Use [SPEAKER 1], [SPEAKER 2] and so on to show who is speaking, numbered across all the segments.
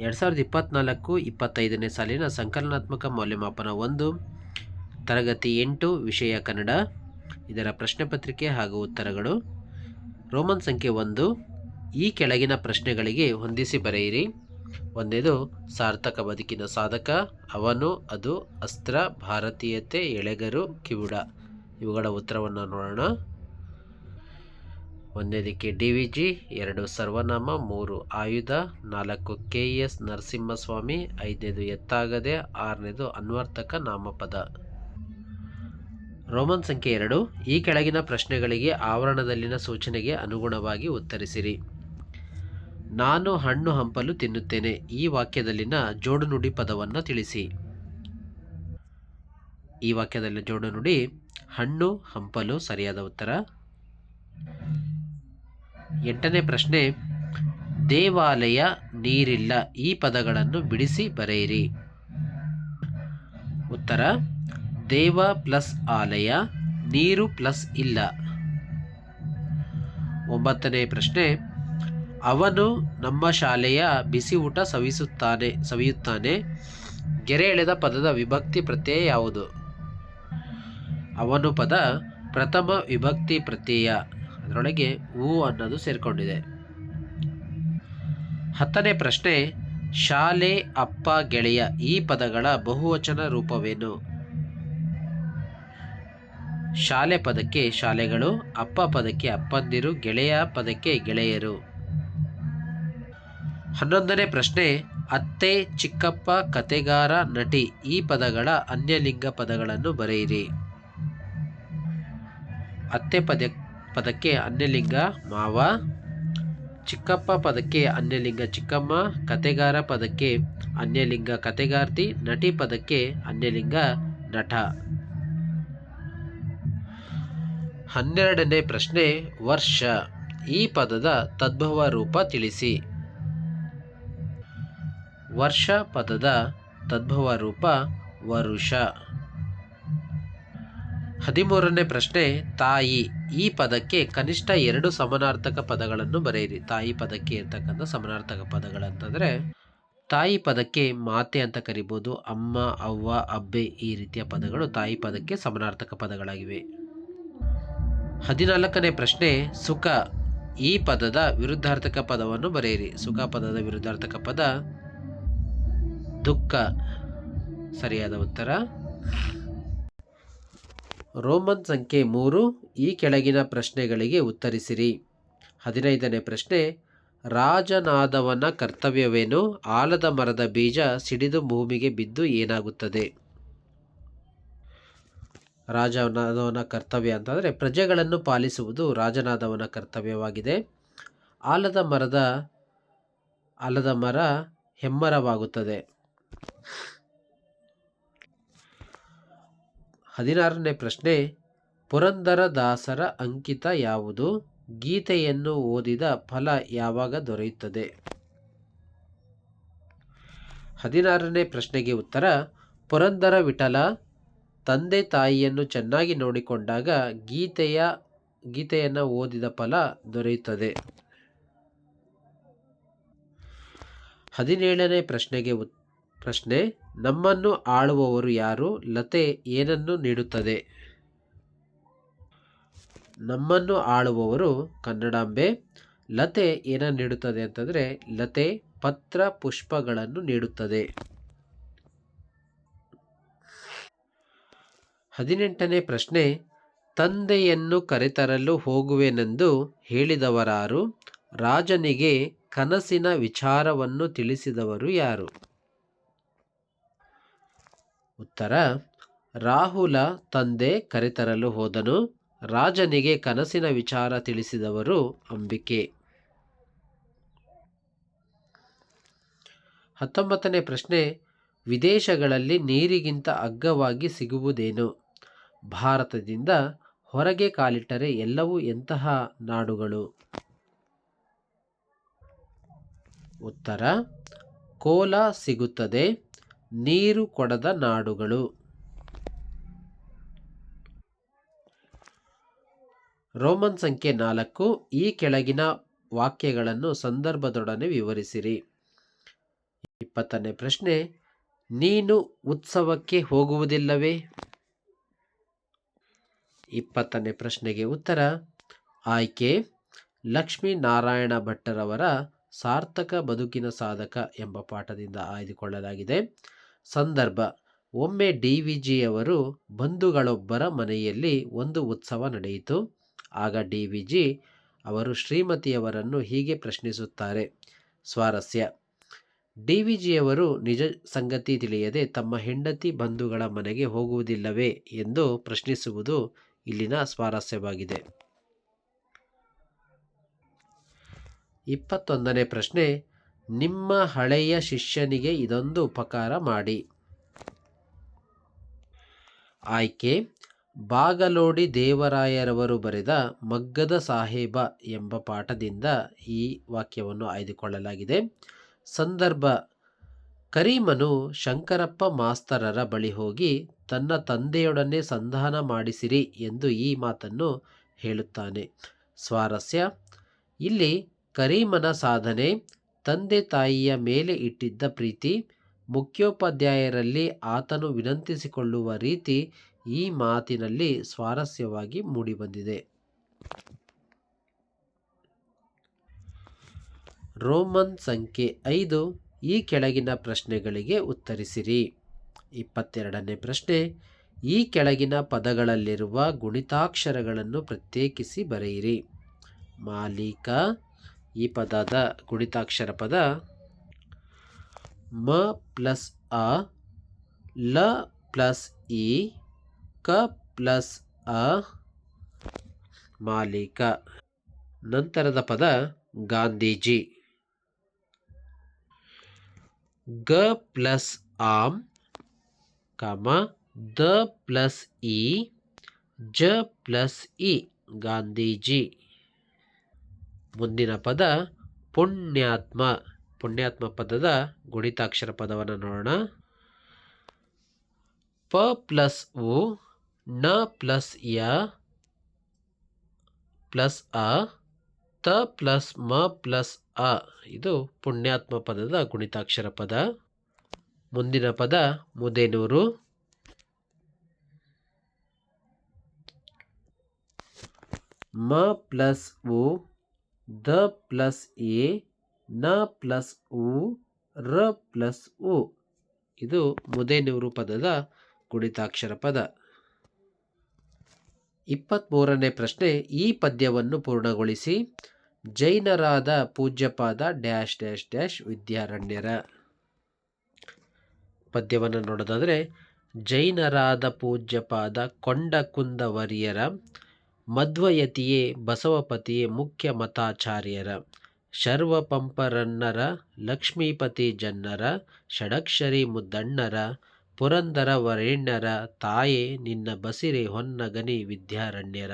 [SPEAKER 1] ಎರಡು ಸಾವಿರದ ಇಪ್ಪತ್ತ್ನಾಲ್ಕು ಇಪ್ಪತ್ತೈದನೇ ಸಾಲಿನ ಸಂಕಲನಾತ್ಮಕ ಮೌಲ್ಯಮಾಪನ ಒಂದು, ತರಗತಿ ಎಂಟು, ವಿಷಯ ಕನ್ನಡ. ಇದರ ಪ್ರಶ್ನೆ ಪತ್ರಿಕೆ ಹಾಗೂ ಉತ್ತರಗಳು. ರೋಮನ್ ಸಂಖ್ಯೆ ಒಂದು, ಈ ಕೆಳಗಿನ ಪ್ರಶ್ನೆಗಳಿಗೆ ಹೊಂದಿಸಿ ಬರೆಯಿರಿ. ಒಂದೇದು, ಸಾರ್ಥಕ ಬದುಕಿನ ಸಾಧಕ, ಅವನು, ಅದು ಅಸ್ತ್ರ, ಭಾರತೀಯತೆ, ಎಳೆಗರು, ಕಿವುಡ. ಇವುಗಳ ಉತ್ತರವನ್ನು ನೋಡೋಣ. ಒಂದನೇದಕ್ಕೆ ಡಿ ವಿ ಜಿ, ಎರಡು ಸರ್ವನಾಮ, ಮೂರು ಆಯುಧ, ನಾಲ್ಕು ಕೆ ಎಸ್ ನರಸಿಂಹಸ್ವಾಮಿ, ಐದನೇದು ಎತ್ತಾಗದೆ, ಆರನೇದು ಅನ್ವರ್ಥಕ ನಾಮಪದ. ರೋಮನ್ ಸಂಖ್ಯೆ ಎರಡು, ಈ ಕೆಳಗಿನ ಪ್ರಶ್ನೆಗಳಿಗೆ ಆವರಣದಲ್ಲಿನ ಸೂಚನೆಗೆ ಅನುಗುಣವಾಗಿ ಉತ್ತರಿಸಿರಿ. ನಾನು ಹಣ್ಣು ಹಂಪಲು ತಿನ್ನುತ್ತೇನೆ, ಈ ವಾಕ್ಯದಲ್ಲಿನ ಜೋಡುನುಡಿ ಪದವನ್ನು ತಿಳಿಸಿ. ಈ ವಾಕ್ಯದಲ್ಲಿನ ಜೋಡುನುಡಿ ಹಣ್ಣು, ಹಂಪಲು, ಸರಿಯಾದ ಉತ್ತರ. ಎಂಟನೇ ಪ್ರಶ್ನೆ, ದೇವಾಲಯ ನೀರಿಲ್ಲ, ಈ ಪದಗಳನ್ನು ಬಿಡಿಸಿ ಬರೆಯಿರಿ. ಉತ್ತರ, ದೇವ ಪ್ಲಸ್ ಆಲಯ, ನೀರು ಪ್ಲಸ್ ಇಲ್ಲ. ಒಂಬತ್ತನೇ ಪ್ರಶ್ನೆ, ಅವನು ನಮ್ಮ ಶಾಲೆಯ ಬಿಸಿ ಊಟ ಸವಿಸುತ್ತಾನೆ, ಸವಿಯುತ್ತಾನೆ. ಗೆರೆ ಎಳೆದ ಪದದ ವಿಭಕ್ತಿ ಪ್ರತ್ಯಯ ಯಾವುದು? ಅವನು ಪದ ಪ್ರಥಮ ವಿಭಕ್ತಿ ಪ್ರತ್ಯಯ. ಅದರೊಳಗೆ ಹೂ ಅನ್ನೋದು ಸೇರಿಕೊಂಡಿದೆ. ಹತ್ತನೇ ಪ್ರಶ್ನೆ, ಶಾಲೆ ಅಪ್ಪ ಗೆಳೆಯ ಈ ಪದಗಳ ಬಹುವಚನ ರೂಪವೇನು? ಶಾಲೆ ಪದಕ್ಕೆ ಶಾಲೆಗಳು, ಅಪ್ಪ ಪದಕ್ಕೆ ಅಪ್ಪಂದಿರು, ಗೆಳೆಯ ಪದಕ್ಕೆ ಗೆಳೆಯರು. ಹನ್ನೊಂದನೇ ಪ್ರಶ್ನೆ, ಅತ್ತೆ, ಚಿಕ್ಕಪ್ಪ, ಕತೆಗಾರ, ನಟಿ ಈ ಪದಗಳ ಅನ್ಯಲಿಂಗ ಪದಗಳನ್ನು ಬರೆಯಿರಿ. ಅತ್ತೆ ಪದ ಪದಕ್ಕೆ ಅನ್ಯಲಿಂಗ ಮಾವ. ಚಿಕ್ಕಪ್ಪ ಪದಕ್ಕೆ ಅನ್ಯಲಿಂಗ ಚಿಕ್ಕಮ್ಮ. ಕತೆಗಾರ ಪದಕ್ಕೆ ಅನ್ಯಲಿಂಗ ಕತೆಗಾರ್ತಿ. ನಟಿ ಪದಕ್ಕೆ ಅನ್ಯಲಿಂಗ ನಟ. ಹನ್ನೆರಡನೇ ಪ್ರಶ್ನೆ, ವರ್ಷ. ಈ ಪದದ ತದ್ಭವ ರೂಪ ತಿಳಿಸಿ. ವರ್ಷ ಪದದ ತದ್ಭವ ರೂಪ ವರುಷ. ಹದಿಮೂರನೇ ಪ್ರಶ್ನೆ, ತಾಯಿ, ಈ ಪದಕ್ಕೆ ಕನಿಷ್ಠ ಎರಡು ಸಮನಾರ್ಥಕ ಪದಗಳನ್ನು ಬರೆಯಿರಿ. ತಾಯಿ ಪದಕ್ಕೆ ಇರ್ತಕ್ಕಂಥ ಸಮನಾರ್ಥಕ ಪದಗಳಂತಂದರೆ ತಾಯಿ ಪದಕ್ಕೆ ಮಾತೆ ಅಂತ ಕರಿಬೋದು. ಅಮ್ಮ, ಅವ್ವ, ಅಬ್ಬೆ ಈ ರೀತಿಯ ಪದಗಳು ತಾಯಿ ಪದಕ್ಕೆ ಸಮನಾರ್ಥಕ ಪದಗಳಾಗಿವೆ. ಹದಿನಾಲ್ಕನೇ ಪ್ರಶ್ನೆ, ಸುಖ, ಈ ಪದದ ವಿರುದ್ಧಾರ್ಥಕ ಪದವನ್ನು ಬರೆಯಿರಿ. ಸುಖ ಪದದ ವಿರುದ್ಧಾರ್ಥಕ ಪದ ದುಃಖ. ಸರಿಯಾದ ಉತ್ತರ? ರೋಮನ್ ಸಂಖ್ಯೆ ಮೂರು, ಈ ಕೆಳಗಿನ ಪ್ರಶ್ನೆಗಳಿಗೆ ಉತ್ತರಿಸಿರಿ. ಹದಿನೈದನೇ ಪ್ರಶ್ನೆ, ರಾಜನಾದವನ ಕರ್ತವ್ಯವೇನು? ಆಲದ ಮರದ ಬೀಜ ಸಿಡಿದು ಭೂಮಿಗೆ ಬಿದ್ದು ಏನಾಗುತ್ತದೆ? ರಾಜನಾದವನ ಕರ್ತವ್ಯ ಅಂತಂದರೆ ಪ್ರಜೆಗಳನ್ನು ಪಾಲಿಸುವುದು ರಾಜನಾದವನ ಕರ್ತವ್ಯವಾಗಿದೆ. ಆಲದ ಮರದ, ಆಲದ ಮರ ಹೆಮ್ಮರವಾಗುತ್ತದೆ. ಹದಿನಾರನೇ ಪ್ರಶ್ನೆ, ಪುರಂದರದಾಸರ ಅಂಕಿತ ಯಾವುದು? ಗೀತೆಯನ್ನು ಓದಿದ ಫಲ ಯಾವಾಗ ದೊರೆಯುತ್ತದೆ? ಹದಿನಾರನೇ ಪ್ರಶ್ನೆಗೆ ಉತ್ತರ, ಪುರಂದರ ವಿಠಲ, ತಂದೆ ತಾಯಿಯನ್ನು ಚೆನ್ನಾಗಿ ನೋಡಿಕೊಂಡಾಗ ಗೀತೆಯ, ಗೀತೆಯನ್ನು ಓದಿದ ಫಲ ದೊರೆಯುತ್ತದೆ. ಹದಿನೇಳನೇ ಪ್ರಶ್ನೆಗೆ ಉತ್ ಪ್ರಶ್ನೆ, ನಮ್ಮನ್ನು ಆಳುವವರು ಯಾರು? ಲತೆ ಏನನ್ನು ನೀಡುತ್ತದೆ? ನಮ್ಮನ್ನು ಆಳುವವರು ಕನ್ನಡಾಂಬೆ. ಲತೆ ಏನನ್ನು ನೀಡುತ್ತದೆ ಅಂತಂದರೆ, ಲತೆ ಪತ್ರ ಪುಷ್ಪಗಳನ್ನು ನೀಡುತ್ತದೆ. ಹದಿನೆಂಟನೇ ಪ್ರಶ್ನೆ, ತಂದೆಯನ್ನು ಕರೆತರಲು ಹೋಗುವೆನೆಂದು ಹೇಳಿದವರಾರು, ರಾಜನಿಗೆ ಕನಸಿನ ವಿಚಾರವನ್ನು ತಿಳಿಸಿದವರು ಯಾರು? ಉತ್ತರ, ರಾಹುಲ ತಂದೆ ಕರೆತರಲು ಹೋದನು, ರಾಜನಿಗೆ ಕನಸಿನ ವಿಚಾರ ತಿಳಿಸಿದವರು ಅಂಬಿಕೆ. ಹತ್ತೊಂಬತ್ತನೇ ಪ್ರಶ್ನೆ, ವಿದೇಶಗಳಲ್ಲಿ ನೀರಿಗಿಂತ ಅಗ್ಗವಾಗಿ ಸಿಗುವುದೇನು? ಭಾರತದಿಂದ ಹೊರಗೆ ಕಾಲಿಟ್ಟರೆ ಎಲ್ಲವೂ ಎಂತಹ ನಾಡುಗಳು? ಉತ್ತರ, ಕೋಲ ಸಿಗುತ್ತದೆ ನೀರು ಕೊಡದ ನಾಡುಗಳು. ರೋಮನ್ ಸಂಖ್ಯೆ ನಾಲ್ಕು, ಈ ಕೆಳಗಿನ ವಾಕ್ಯಗಳನ್ನು ಸಂದರ್ಭದೊಡನೆ ವಿವರಿಸಿರಿ. ಇಪ್ಪತ್ತನೇ ಪ್ರಶ್ನೆ, ನೀನು ಉತ್ಸವಕ್ಕೆ ಹೋಗುವುದಿಲ್ಲವೇ? ಇಪ್ಪತ್ತನೇ ಪ್ರಶ್ನೆಗೆ ಉತ್ತರ, ಆಯ್ಕೆ ಲಕ್ಷ್ಮೀನಾರಾಯಣ ಭಟ್ಟರವರ ಸಾರ್ಥಕ ಬದುಕಿನ ಸಾಧಕ ಎಂಬ ಪಾಠದಿಂದ ಆಯ್ದುಕೊಳ್ಳಲಾಗಿದೆ. ಸಂದರ್ಭ. ಒಮ್ಮೆ ಡಿ ವಿ ಜಿಯವರು ಬಂಧುಗಳೊಬ್ಬರ ಮನೆಯಲ್ಲಿ ಒಂದು ಉತ್ಸವ ನಡೆಯಿತು. ಆಗ ಡಿ ವಿ ಜಿ ಅವರು ಶ್ರೀಮತಿಯವರನ್ನು ಹೀಗೆ ಪ್ರಶ್ನಿಸುತ್ತಾರೆ. ಸ್ವಾರಸ್ಯ. ಡಿ ವಿ ಜಿಯವರು ನಿಜ ಸಂಗತಿ ತಿಳಿಯದೆ ತಮ್ಮ ಹೆಂಡತಿ ಬಂಧುಗಳ ಮನೆಗೆ ಹೋಗುವುದಿಲ್ಲವೇ ಎಂದು ಪ್ರಶ್ನಿಸುವುದು ಇಲ್ಲಿನ ಸ್ವಾರಸ್ಯವಾಗಿದೆ. ಇಪ್ಪತ್ತೊಂದನೇ ಪ್ರಶ್ನೆ. ನಿಮ್ಮ ಹಳೆಯ ಶಿಷ್ಯನಿಗೆ ಇದೊಂದು ಉಪಕಾರ ಮಾಡಿ. ಆಯ್ಕೆ, ಬಾಗಲೋಡಿ ದೇವರಾಯರವರು ಬರೆದ ಮಗ್ಗದ ಸಾಹೇಬ ಎಂಬ ಪಾಠದಿಂದ ಈ ವಾಕ್ಯವನ್ನು ಆಯ್ದುಕೊಳ್ಳಲಾಗಿದೆ. ಸಂದರ್ಭ, ಕರೀಮನು ಶಂಕರಪ್ಪ ಮಾಸ್ತರರ ಬಳಿ ಹೋಗಿ, ತನ್ನ ತಂದೆಯೊಡನೆ ಸಂಧಾನ ಮಾಡಿಸಿರಿ ಎಂದು ಈ ಮಾತನ್ನು ಹೇಳುತ್ತಾನೆ. ಸ್ವಾರಸ್ಯ, ಇಲ್ಲಿ ಕರೀಮನ ಸಾಧನೆ ತಂದೆ ತಾಯಿಯ ಮೇಲೆ ಇಟ್ಟಿದ್ದ ಪ್ರೀತಿ ಮುಖ್ಯೋಪಾಧ್ಯಾಯರಲ್ಲಿ ಆತನು ವಿನಂತಿಸಿಕೊಳ್ಳುವ ರೀತಿ ಈ ಮಾತಿನಲ್ಲಿ ಸ್ವಾರಸ್ಯವಾಗಿ ಮೂಡಿಬಂದಿದೆ. ರೋಮನ್ ಸಂಖ್ಯೆ ಐದು ಈ ಕೆಳಗಿನ ಪ್ರಶ್ನೆಗಳಿಗೆ ಉತ್ತರಿಸಿರಿ. ಇಪ್ಪತ್ತೆರಡನೇ ಪ್ರಶ್ನೆ, ಈ ಕೆಳಗಿನ ಪದಗಳಲ್ಲಿರುವ ಗುಣಿತಾಕ್ಷರಗಳನ್ನು ಪ್ರತ್ಯೇಕಿಸಿ ಬರೆಯಿರಿ. ಮಾಲೀಕ ಈ ಪದದ ಗುಣಿತಾಕ್ಷರ ಪದ ಮ ಪ್ಲಸ್ ಅ, ಲ ಪ್ಲಸ್ ಇ, ಕ ಪ್ಲಸ್ ಅ ಮಾಲೀಕ. ನಂತರದ ಪದ ಗಾಂಧೀಜಿ. ಗ ಪ್ಲಸ್ ಆಮ್, ಕಮ, ದ ಪ್ಲಸ್ ಇ, ಜ ಪ್ಲಸ್ ಇ, ಗಾಂಧೀಜಿ. ಮುಂದಿನ ಪದ ಪುಣ್ಯಾತ್ಮ. ಪುಣ್ಯಾತ್ಮ ಪದದ ಗುಣಿತಾಕ್ಷರ ಪದವನ್ನು ನೋಡೋಣ. ಪ ಪ್ಲಸ್ ಉ ನ ಪ್ಲಸ್ ಯ, ಪ್ಲಸ್ ಅ, ತ ಪ್ಲಸ್ ಮ ಪ್ಲಸ್ ಅ. ಇದು ಪುಣ್ಯಾತ್ಮ ಪದದ ಗುಣಿತಾಕ್ಷರ ಪದ. ಮುಂದಿನ ಪದ ಮುದೇನೂರು. ಮ ಪ್ಲಸ್ ಉ ದ ಪ್ಲಸ್ ಎ, ನ ಪ್ಲಸ್ ಉ, ರ ಪ್ಲಸ್ ಉ. ಇದು ಮುದೇನೂರು ಪದದ ಗುಣಿತಾಕ್ಷರ ಪದ. ಇಪ್ಪತ್ತ್ಮೂರನೇ ಪ್ರಶ್ನೆ, ಈ ಪದ್ಯವನ್ನು ಪೂರ್ಣಗೊಳಿಸಿ. ಜೈನರಾದ ಪೂಜ್ಯಪಾದ ಡ್ಯಾಶ್ ಡ್ಯಾಶ್ ಡ್ಯಾಶ್ ವಿದ್ಯಾರಣ್ಯರ. ಪದ್ಯವನ್ನು ನೋಡೋದಾದರೆ, ಜೈನರಾದ ಪೂಜ್ಯಪಾದ ಕೊಂಡಕುಂದವರಿಯರ ಮಧ್ವಯತಿಯೇ ಬಸವಪತಿಯೇ ಮುಖ್ಯ ಮತಾಚಾರ್ಯರ ಶರ್ವಪಂಪರನ್ನರ, ಲಕ್ಷ್ಮೀಪತಿ ಜನ್ನರ, ಷಡಕ್ಷರಿ ಮುದ್ದಣ್ಣರ, ಪುರಂದರ ವರೇಣ್ಯರ ತಾಯೇ ನಿನ್ನ ಬಸಿರೆ ಹೊನ್ನಗನಿ ವಿದ್ಯಾರಣ್ಯರ.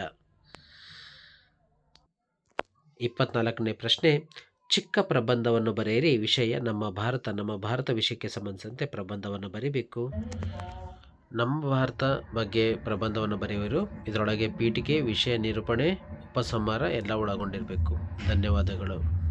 [SPEAKER 1] ಇಪ್ಪತ್ನಾಲ್ಕನೇ ಪ್ರಶ್ನೆ, ಚಿಕ್ಕ ಪ್ರಬಂಧವನ್ನು ಬರೆಯಿರಿ. ವಿಷಯ ನಮ್ಮ ಭಾರತ ನಮ್ಮ ಭಾರತ ವಿಷಯಕ್ಕೆ ಸಂಬಂಧಿಸಿದಂತೆ ಪ್ರಬಂಧವನ್ನು ಬರೀಬೇಕು. ನಮ್ಮ ಭಾರತ ಬಗ್ಗೆ ಪ್ರಬಂಧವನ್ನು ಬರೆಯುವರು. ಇದರೊಳಗೆ ಪೀಠಿಕೆ ವಿಷಯ ನಿರೂಪಣೆ ಉಪಸಂಹಾರ ಎಲ್ಲ ಒಳಗೊಂಡಿರಬೇಕು. ಧನ್ಯವಾದಗಳು.